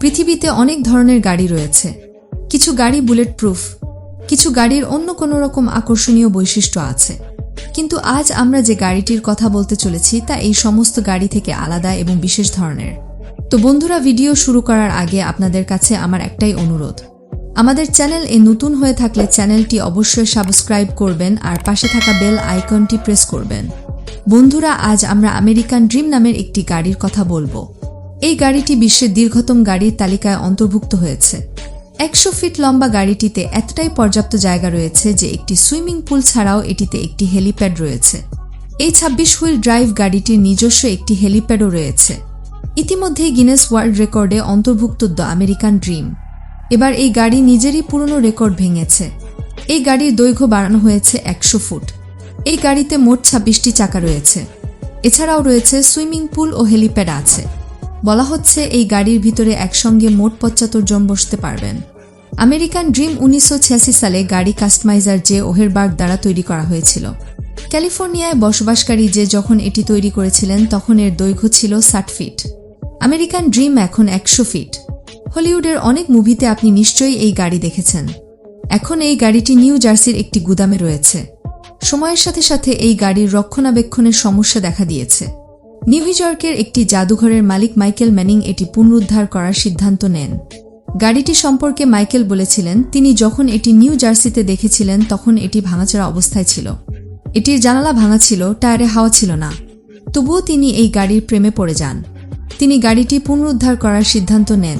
পৃথিবীতে অনেক ধরনের গাড়ি রয়েছে। কিছু গাড়ি বুলেট প্রুফ কিছু গাড়ির অন্য কোনো রকম আকর্ষণীয় বৈশিষ্ট্য আছে। কিন্তু আজ আমরা যে গাড়িটির কথা বলতে চলেছি, তা এই সমস্ত গাড়ি থেকে আলাদা এবং বিশেষ ধরনের। তো বন্ধুরা ভিডিও শুরু করার আগে আপনাদের কাছে আমার একটাই অনুরোধ। আমাদের চ্যানেল এ নতুন হয়ে থাকলে চ্যানেলটি অবশ্যই সাবস্ক্রাইব করবেন আর পাশে থাকা বেল আইকনটি প্রেস করবেন। বন্ধুরা, আজ আমরা আমেরিকান ড্রিম নামের একটি গাড়ির কথা বলব। এই গাড়িটি বিশ্বের দীর্ঘতম গাড়ির তালিকায় অন্তর্ভুক্ত হয়েছে। একশো ফিট লম্বা গাড়িটিতে এতটাই পর্যাপ্ত জায়গা রয়েছে যে একটি সুইমিং পুল ছাড়াও এটিতে একটি হেলিপ্যাড রয়েছে। এই ছাব্বিশ হুইল ড্রাইভ গাড়িটির নিজস্ব একটি হেলিপ্যাডও রয়েছে। ইতিমধ্যেই গিনেস ওয়ার্ল্ড রেকর্ডে অন্তর্ভুক্ত দ্য আমেরিকান ড্রিম। এবার এই গাড়ি নিজেরই পুরনো রেকর্ড ভেঙেছে। এই গাড়ির দৈর্ঘ্য বাড়ানো হয়েছে একশো ফুট। এই গাড়িতে মোট ছাব্বিশটি চাকা রয়েছে। এছাড়াও রয়েছে সুইমিং পুল ও হেলিপ্যাড আছে। বলা হচ্ছে এই গাড়ির ভিতরে একসঙ্গে মোট পঁচাত্তর জন বসতে পারবেন। আমেরিকান ড্রিম উনিশশো ছিয়াশি সালে গাড়ি কাস্টমাইজার যে ওহেরবার্গ দ্বারা তৈরি করা হয়েছিল। ক্যালিফোর্নিয়ায় বসবাসকারী যে যখন এটি তৈরি করেছিলেন, তখন এর দৈর্ঘ্য ছিল ষাট ফিট। আমেরিকান ড্রিম এখন একশো ফিট। হলিউডের অনেক মুভিতে আপনি নিশ্চয়ই এই গাড়ি দেখেছেন। এখন এই গাড়িটি নিউ জার্সির একটি গুদামে রয়েছে। সময়ের সাথে সাথে এই গাড়ির রক্ষণাবেক্ষণের সমস্যা দেখা দিয়েছে। নিউ ইয়র্কের একটি জাদুঘরের মালিক মাইকেল ম্যানিং এটি পুনরুদ্ধার করার সিদ্ধান্ত নেন। গাড়িটি সম্পর্কে মাইকেল বলেছিলেন, তিনি যখন এটি নিউ জার্সিতে দেখেছিলেন, তখন এটি ভাঙাচোরা অবস্থায় ছিল। এটির জানালা ভাঙা ছিল, টায়ারে হাওয়া ছিল না। তবুও তিনি এই গাড়ির প্রেমে পড়ে যান। তিনি গাড়িটি পুনরুদ্ধার করার সিদ্ধান্ত নেন।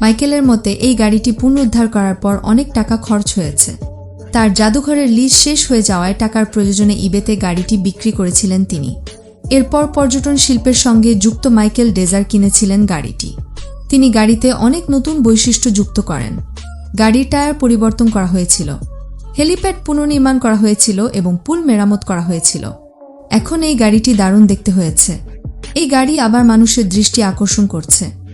মাইকেলের মতে, এই গাড়িটি পুনরুদ্ধার করার পর অনেক টাকা খরচ হয়েছে। তার জাদুঘরের লিজ শেষ হয়ে যাওয়ায় টাকার প্রয়োজনে ইবেতে গাড়িটি বিক্রি করেছিলেন তিনি। এরপর পর্যটন শিল্পের সঙ্গে যুক্ত মাইকেল ডেজার কিনেছিলেন গাড়িটি। তিনি গাড়িতে অনেক নতুন বৈশিষ্ট্য যুক্ত করেন। গাড়ির টায়ার পরিবর্তন করা হয়েছিল, হেলিপ্যাড পুনর্নির্মাণ করা হয়েছিল এবং পুল মেরামত করা হয়েছিল। এখন এই গাড়িটি দারুণ দেখতে হয়েছে। এই গাড়ি আবার মানুষের দৃষ্টি আকর্ষণ করছে।